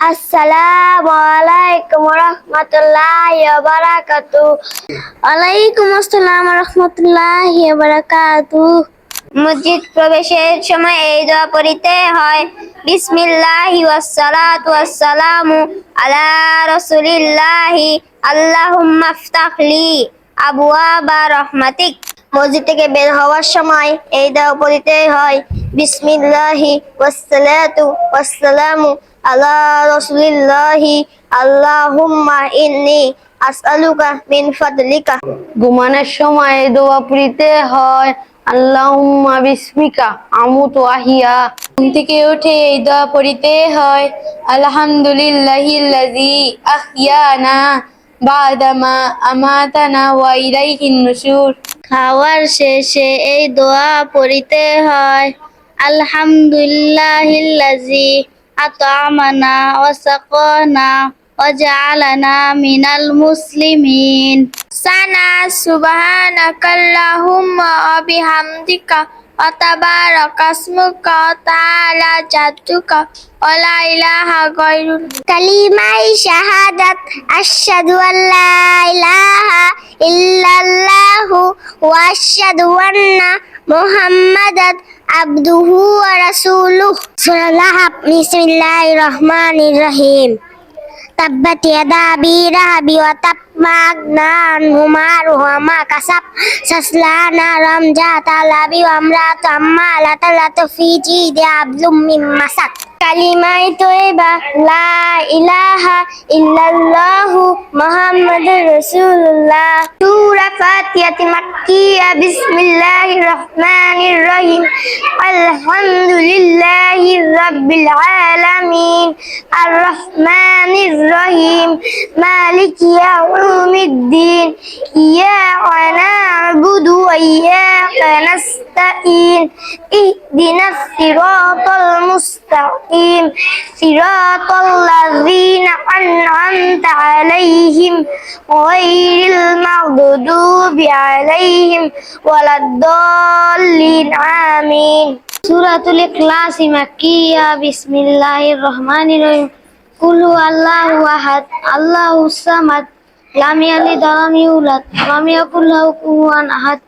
আসসালামু আলাইকুম রহমতুল্লাহি ওয়া বারাকাতুহু ওয়ালাইকুম আসসালাম মসজিদ প্রবেশের সময় এই দোয়া পড়িতে হয়। বিসমিল্লাহি ওয়াসসালাতু ওয়াসসালামু আলা রাসূলিল্লাহি। আল্লাহুম্মা ইফতাহ লি আবওয়াবা রহমাতিক। মসজিদ থেকে বের হওয়ার সময় এই দোয়া পড়িতে হয়। বিসমিল্লাহি ওয়াসসালাতু ওয়াসসালামু আলা রাসূলিল্লাহি আল্লাহুম্মা ইন্নী আসআলুকা মিন ফাদলিকা। ঘুমানোর সময় দোয়া পড়িতে হয় আল্লাহুম্মা বিসমিকা আমুতু আহিয়া। ঘুম থেকে উঠে এই দোয়া পড়িতে হয় আলহামদুলিল্লাহিল্লাযী আহইয়ানা বাদামা আমাতানা ওয়া ইলাইহিন নুশুর। খাওয়ার শেষে এই দোয়া পড়িতে হয় আলহামদুলিল্লাহিল্লাজি আতআমানা ওয়া সাকানা ওয়া জাআলানা মিনাল মুসলিমিন সানা সুবহানাকাল্লাহুম্মা ওয়া বিহামদিকা ওয়া তাবারাকা ইসমুকা ওয়া তাআলা জাদ্দুকা ওয়া লা ইলাহা গায়রুক কালিমাই শাহাদাত আশহাদু আল্লা ইলাহা ইল্লাল্লাহু আবদুহু ওয়া রাসূলুহ সূরা বিসমিল্লাহির রহমানির রহিম তাব্বাত ইয়াদা আবি রাহাবি ওয়া তাব মা আগনা আনহু মালুহু ওয়া মা কাসাব সাসলা নারাম জাতা লাবি ওয়া আমরাতু আম্মালাতান লাতুফি জিদি আবলুম মিন মাসাদ কালিমাই তৈবা লা ইলাহা ইল্লাল্লাহু মুহাম্মাদুর রাসূলুল্লাহ সূরা ফাতিহাতি মাক্কিয়া বিসমিল্লাহির রহমানির রহিম আলহামদুলিল্লাহি রাব্বিল আলামিন আর রহমানির রহিম মালিকি ইয়াউমিদ্দিন ইয়াকা না'বুদু ওয়া ইয়াকা নাস্তাঈন ইহদিনাস সিরাতাল mustaqim siratal ladzina an'amta 'alaihim ghairil maghdubi 'alaihim waladdallin amin suratul ikhlas makia bismillahirrahmanirrahim. Qul huwallahu ahad. Allahus samad. Lam yalid walam yuulad ahad.